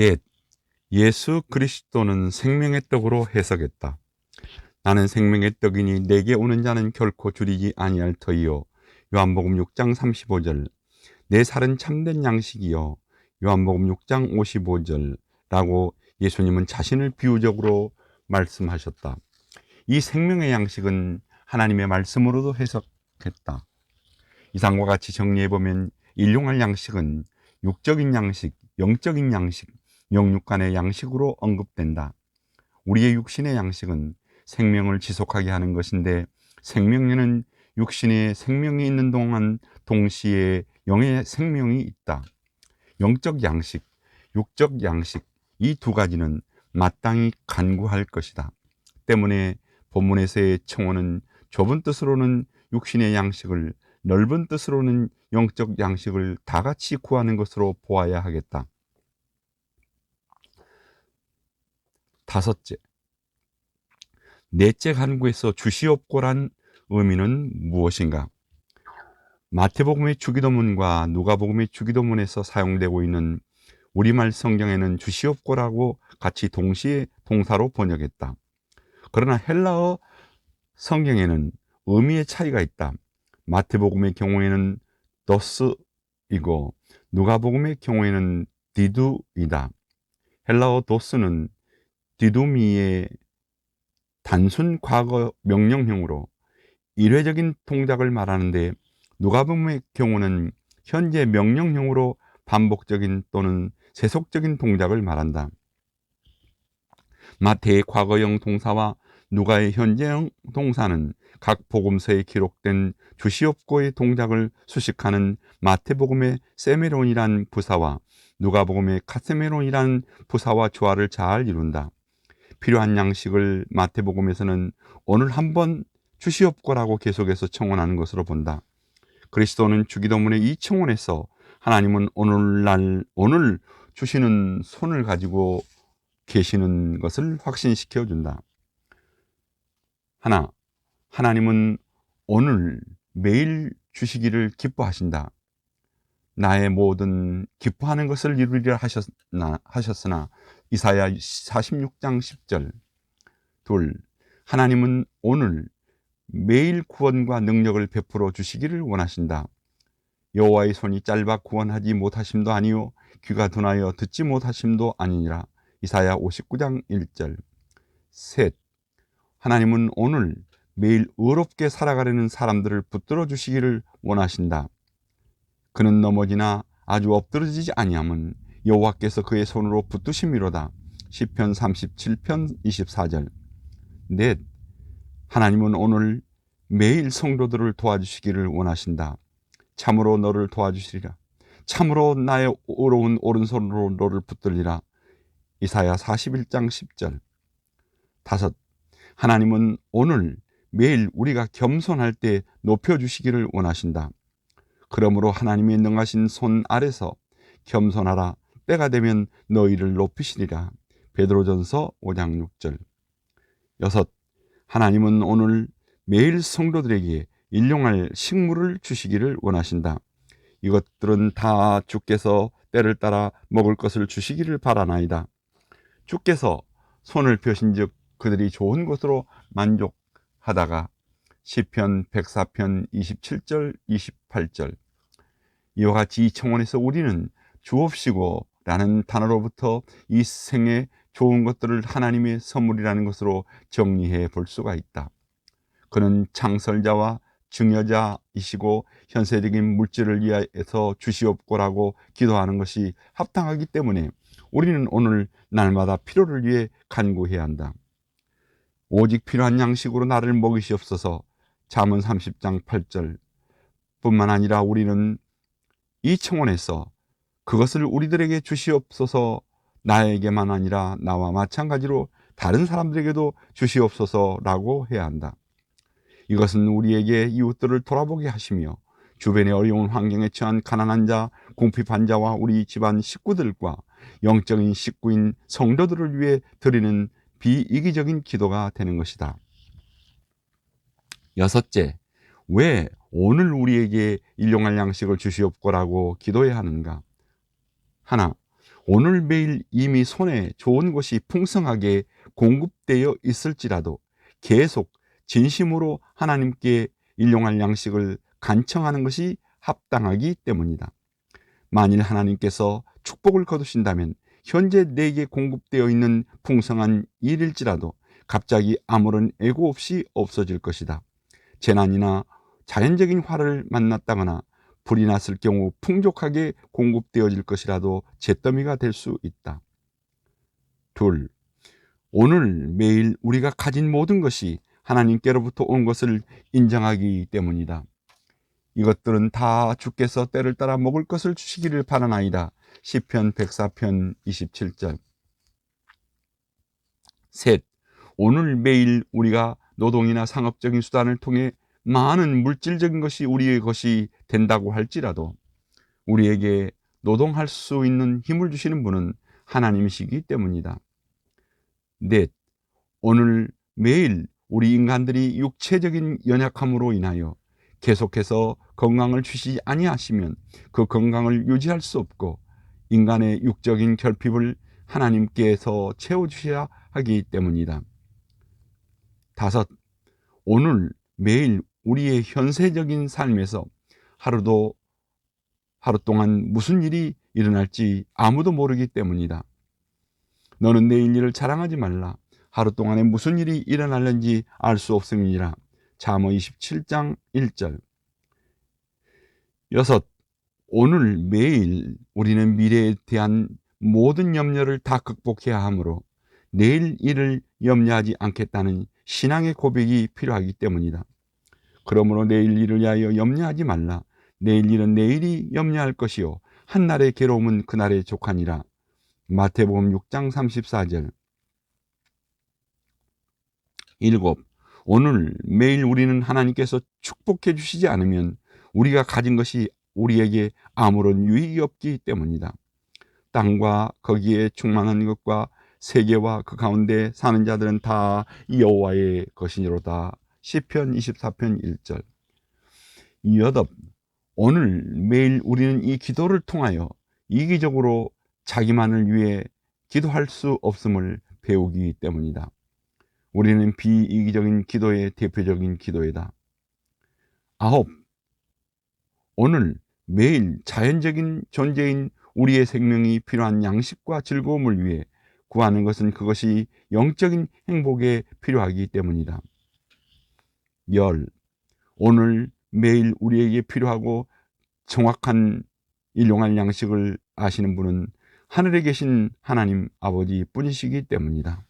넷, 예수 그리스도는 생명의 떡으로 해석했다. 나는 생명의 떡이니 내게 오는 자는 결코 줄이지 아니할 터이요. 요한복음 6장 35절. 내 살은 참된 양식이요. 요한복음 6장 55절라고 예수님은 자신을 비유적으로 말씀하셨다. 이 생명의 양식은 하나님의 말씀으로도 해석했다. 이상과 같이 정리해 보면 일용할 양식은 육적인 양식, 영적인 양식, 영육간의 양식으로 언급된다. 우리의 육신의 양식은 생명을 지속하게 하는 것인데 생명에는 육신에 생명이 있는 동안 동시에 영의 생명이 있다. 영적 양식, 육적 양식 이 두 가지는 마땅히 간구할 것이다. 때문에 본문에서의 청원은 좁은 뜻으로는 육신의 양식을 넓은 뜻으로는 영적 양식을 다 같이 구하는 것으로 보아야 하겠다. 다섯째, 넷째 간구에서 주시옵고란 의미는 무엇인가? 마태복음의 주기도문과 누가복음의 주기도문에서 사용되고 있는 우리말 성경에는 주시옵고라고 같이 동시에 동사로 번역했다. 그러나 헬라어 성경에는 의미의 차이가 있다. 마태복음의 경우에는 도스이고 누가복음의 경우에는 디두이다. 헬라어 도스는 디두미의 단순 과거 명령형으로 일회적인 동작을 말하는데 누가복음의 경우는 현재 명령형으로 반복적인 또는 세속적인 동작을 말한다. 마태의 과거형 동사와 누가의 현재형 동사는 각 복음서에 기록된 주시옵고의 동작을 수식하는 마태복음의 세메론이란 부사와 누가복음의 카세메론이란 부사와 조화를 잘 이룬다. 필요한 양식을 마태복음에서는 오늘 한번 주시옵고라고 계속해서 청원하는 것으로 본다. 그리스도는 주기도문의 이 청원에서 하나님은 오늘날 오늘 주시는 손을 가지고 계시는 것을 확신시켜 준다. 하나, 하나님은 오늘 매일 주시기를 기뻐하신다. 나의 모든 기뻐하는 것을 이루리라 하셨나, 하셨으나 이사야 46장 10절 둘 하나님은 오늘 매일 구원과 능력을 베풀어 주시기를 원하신다. 여호와의 손이 짧아 구원하지 못하심도 아니요 귀가 둔하여 듣지 못하심도 아니니라. 이사야 59장 1절 셋 하나님은 오늘 매일 의롭게 살아가려는 사람들을 붙들어 주시기를 원하신다. 그는 넘어지나 아주 엎드러지지 아니함은 여호와께서 그의 손으로 붙드심이로다. 시편 37편 24절. 넷. 하나님은 오늘 매일 성도들을 도와주시기를 원하신다. 참으로 너를 도와주시리라. 참으로 나의 어려운 오른손으로 너를 붙들리라. 이사야 41장 10절. 다섯. 하나님은 오늘 매일 우리가 겸손할 때 높여주시기를 원하신다. 그러므로 하나님의 능하신 손 아래서 겸손하라. 때가 되면 너희를 높이시리라. 베드로전서 5장 6절. 여섯. 하나님은 오늘 매일 성도들에게 일용할 식물을 주시기를 원하신다. 이것들은 다 주께서 때를 따라 먹을 것을 주시기를 바라나이다. 주께서 손을 펴신즉 그들이 좋은 것으로 만족하다가 시편 104편 27절 28절 이와 같이 이 청원에서 우리는 주옵시고 라는 단어로부터 이 생에 좋은 것들을 하나님의 선물이라는 것으로 정리해 볼 수가 있다. 그는 창설자와 증여자이시고 현세적인 물질을 위하여서 주시옵고라고 기도하는 것이 합당하기 때문에 우리는 오늘 날마다 필요를 위해 간구해야 한다. 오직 필요한 양식으로 나를 먹이시옵소서 잠언 30장 8절 뿐만 아니라 우리는 이 청원에서 그것을 우리들에게 주시옵소서 나에게만 아니라 나와 마찬가지로 다른 사람들에게도 주시옵소서라고 해야 한다. 이것은 우리에게 이웃들을 돌아보게 하시며 주변의 어려운 환경에 처한 가난한 자, 궁핍한 자와 우리 집안 식구들과 영적인 식구인 성도들을 위해 드리는 비이기적인 기도가 되는 것이다. 여섯째, 왜 오늘 우리에게 일용할 양식을 주시옵고라고 기도해야 하는가? 하나, 오늘 매일 이미 손에 좋은 것이 풍성하게 공급되어 있을지라도 계속 진심으로 하나님께 일용할 양식을 간청하는 것이 합당하기 때문이다. 만일 하나님께서 축복을 거두신다면 현재 내게 공급되어 있는 풍성한 일일지라도 갑자기 아무런 애고 없이 없어질 것이다. 재난이나 자연적인 화를 만났다거나 불이 났을 경우 풍족하게 공급되어질 것이라도 잿더미가 될 수 있다. 둘, 오늘 매일 우리가 가진 모든 것이 하나님께로부터 온 것을 인정하기 때문이다. 이것들은 다 주께서 때를 따라 먹을 것을 주시기를 바라나이다. 시편 104편 27절. 셋, 오늘 매일 우리가 노동이나 상업적인 수단을 통해 많은 물질적인 것이 우리의 것이 된다고 할지라도 우리에게 노동할 수 있는 힘을 주시는 분은 하나님이시기 때문이다. 넷, 오늘 매일 우리 인간들이 육체적인 연약함으로 인하여 계속해서 건강을 주시지 아니하시면 그 건강을 유지할 수 없고 인간의 육적인 결핍을 하나님께서 채워주셔야 하기 때문이다. 다섯, 오늘 매일 우리의 현세적인 삶에서 하루도 하루 동안 무슨 일이 일어날지 아무도 모르기 때문이다. 너는 내일 일을 자랑하지 말라. 하루 동안에 무슨 일이 일어날는지 알 수 없음이니라. 잠언 27장 1절. 여섯, 오늘 매일 우리는 미래에 대한 모든 염려를 다 극복해야 하므로 내일 일을 염려하지 않겠다는 신앙의 고백이 필요하기 때문이다. 그러므로 내일 일을 위하여 염려하지 말라. 내일 일은 내일이 염려할 것이요. 한날의 괴로움은 그날의 족하니라. 마태복음 6장 34절. 일곱. 오늘 매일 우리는 하나님께서 축복해 주시지 않으면 우리가 가진 것이 우리에게 아무런 유익이 없기 때문이다. 땅과 거기에 충만한 것과 세계와 그 가운데 사는 자들은 다 여호와의 것이니로다. 시편 24편 1절. 여덟. 오늘 매일 우리는 이 기도를 통하여 이기적으로 자기만을 위해 기도할 수 없음을 배우기 때문이다. 우리는 비이기적인 기도의 대표적인 기도이다. 아홉. 오늘 매일 자연적인 존재인 우리의 생명이 필요한 양식과 즐거움을 위해 구하는 것은 그것이 영적인 행복에 필요하기 때문이다. 열. 오늘 매일 우리에게 필요하고 정확한 일용할 양식을 아시는 분은 하늘에 계신 하나님 아버지 뿐이시기 때문이다.